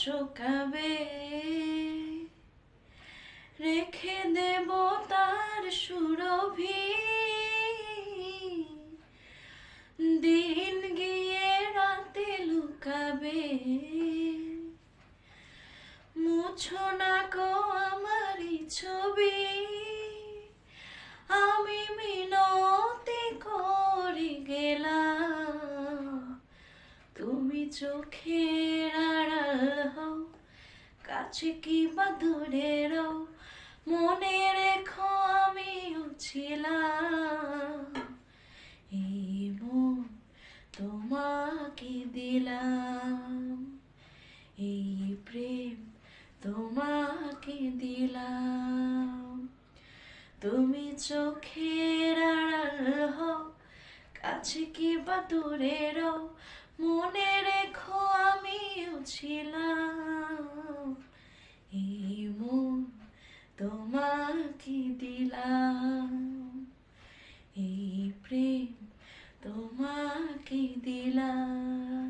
শোকাবে রেখে দেব তার সুরভি। দিন গিয়ে রাতে লুকাবে। মুছো না গো আমারই ছবি। আমি মিনতি করে গেলাম। তুমি চোখের হও, কাছে কি বা দূরে রও মনে রেখো, আমিও ছিলাম। তোমাকে দিলাম। এই প্রেম তোমাকে দিলাম। তুমি চোখের আড়াল হও, কাছে কি বা দূরে রও মনে রেখো আমিও ছিলাম এই মন তোমাকে দিলাম। এই প্রেম তোমাকে দিলাম।